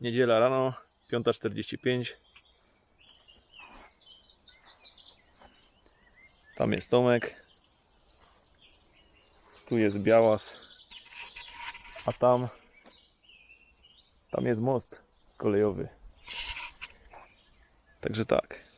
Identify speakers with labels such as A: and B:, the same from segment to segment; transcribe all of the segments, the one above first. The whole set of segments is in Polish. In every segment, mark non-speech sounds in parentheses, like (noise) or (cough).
A: Niedziela rano, 5.45. Tam jest Tomek. Tu jest Białas. A tam tam jest most kolejowy. Także tak.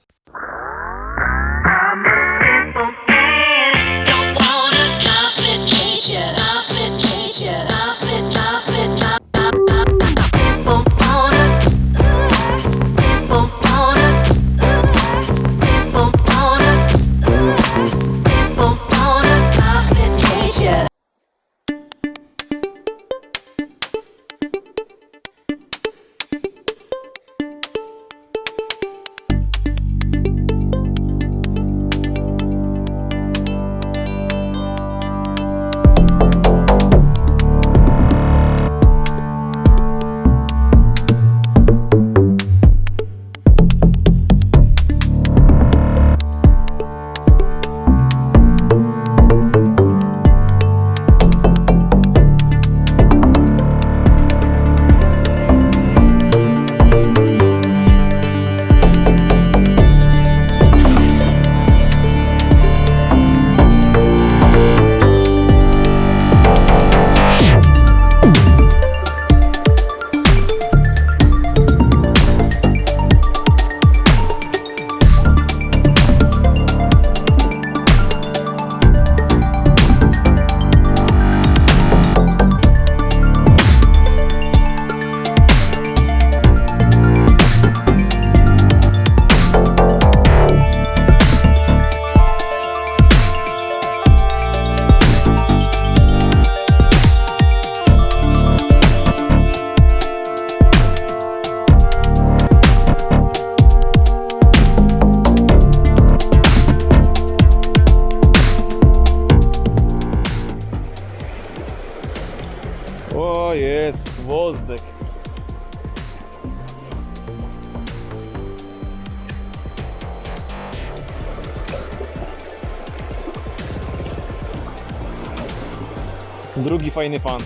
A: Gwozdek. Drugi fajny fan.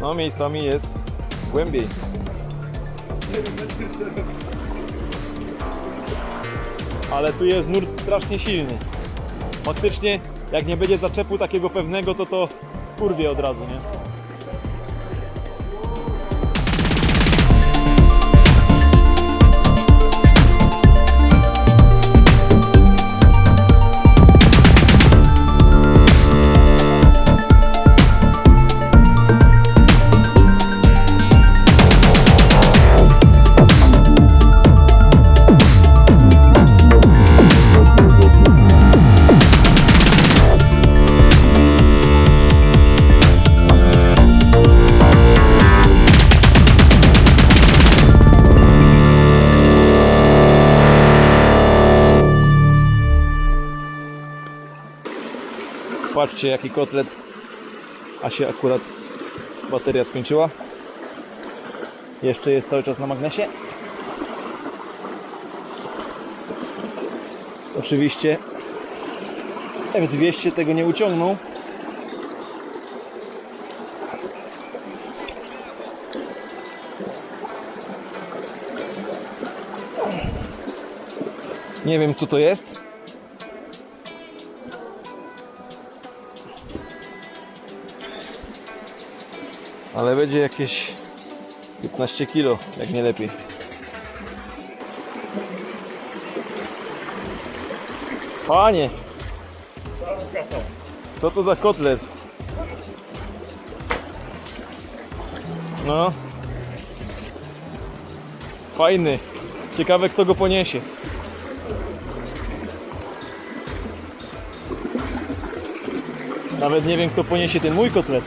A: No, miejscami jest głębiej. Ale tu jest nurt strasznie silny faktycznie jak nie będzie zaczepu takiego pewnego, to to kurwie od razu, nie? Patrzcie jaki kotlet, a się akurat bateria skończyła. Jeszcze jest cały czas na magnesie. Oczywiście F200 tego nie uciągnął. Nie wiem co to jest. Ale będzie jakieś 15 kilo, jak nie lepiej. Panie! Co to za kotlet? No. Fajny. Ciekawe kto go poniesie. Nawet nie wiem kto poniesie ten mój kotlet.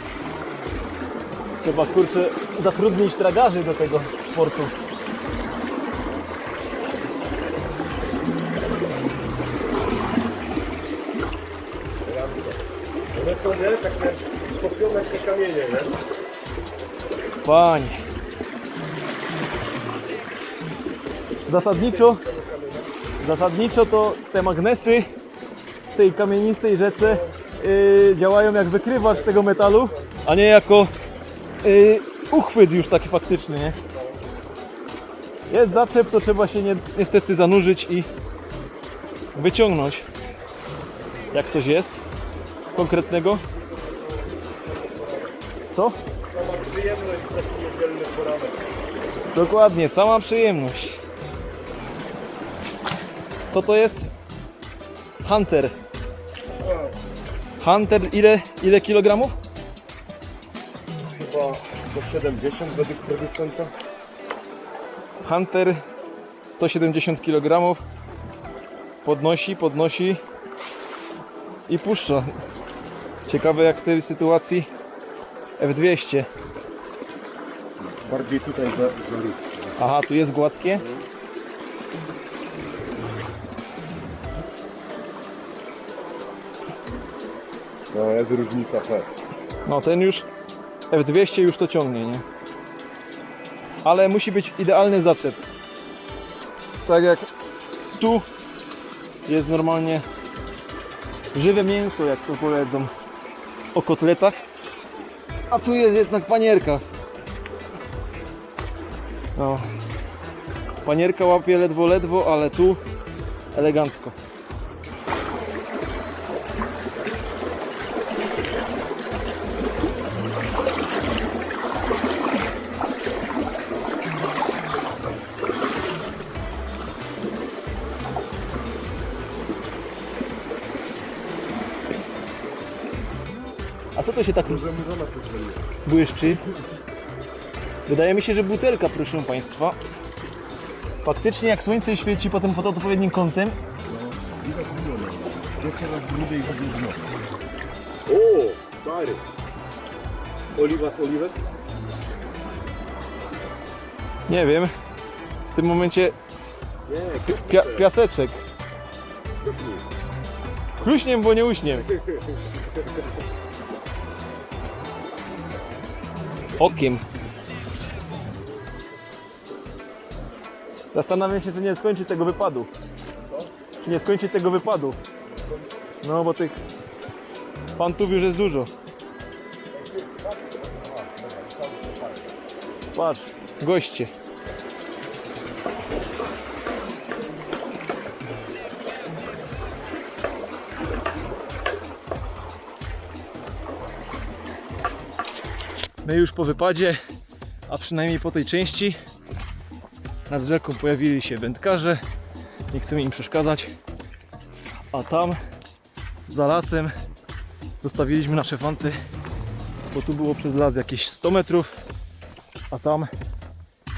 A: Trzeba kurczę zatrudnić tragarzy do tego sportu.
B: Te kamienie, nie?
A: Panie. Zasadniczo, zasadniczo to te magnesy w tej kamienistej rzece yy, działają jak wykrywacz tego metalu, a nie jako yy, uchwyt już taki faktyczny, nie? Jest zaczep, to trzeba się nie, niestety zanurzyć i wyciągnąć. Jak coś jest konkretnego. Co?
B: Sama przyjemność taki niedzielny poranek.
A: Dokładnie, sama przyjemność. Co to jest? Hunter. Hunter ile, ile kilogramów?
B: Chyba 170 według producenta.
A: Hunter 170 kg. Podnosi, podnosi i puszcza. Ciekawe jak w tej sytuacji F200.
B: Bardziej tutaj za, za.
A: Aha, tu jest gładkie.
B: No jest różnica też.
A: No ten już F200 już to ciągnie, nie? Ale musi być idealny zaczep. Tak jak tu jest normalnie żywe mięso, jak to powiedzą o kotletach. A tu jest jednak panierka. No. Panierka łapie ledwo, ledwo, ale tu elegancko. Co to się tak błyszczy. Wydaje mi się, że butelka, proszę Państwa. Faktycznie jak słońce świeci potem pod odpowiednim kątem.
B: O, stary. Oliwa z oliwek?
A: nie wiem, w tym momencie pia piaseczek. Chluśniem, bo nie uśniem. (laughs) Okiem. Zastanawiam się, czy nie skończy tego wypadu. Czy nie skończy tego wypadu. No, bo tych pantów już jest dużo. Patrz, goście. My już po wypadzie, a przynajmniej po tej części, nad rzeką pojawili się wędkarze. Nie chcemy im przeszkadzać. A tam, za lasem, zostawiliśmy nasze fanty, bo tu było przez las jakieś 100 metrów, a tam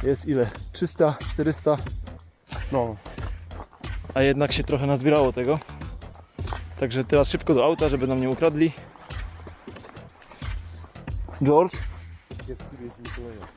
A: jest ile? 300, 400,
B: No.
A: a jednak się trochę nazbierało tego. Także teraz szybko do auta, żeby nam nie ukradli. George,
B: Jest tu jest Mikołaja.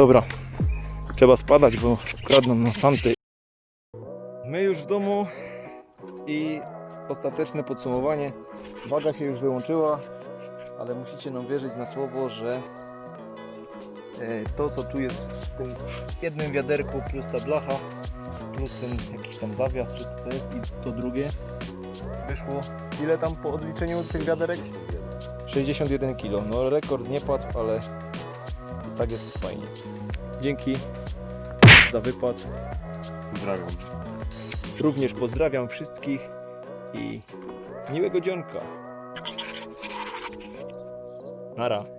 A: Dobra, trzeba spadać, bo kradną nam fanty. My już w domu i ostateczne podsumowanie. Waga się już wyłączyła, ale musicie nam wierzyć na słowo, że e, to co tu jest w tym jednym wiaderku plus ta blacha plus ten jakiś tam zawias, czy to jest i to drugie wyszło. Ile tam po odliczeniu tych wiaderek? 61 kg. No rekord nie padł, ale tak jest fajnie. Dzięki za wypad.
B: Pozdrawiam.
A: Również pozdrawiam wszystkich i miłego dzionka. Nara.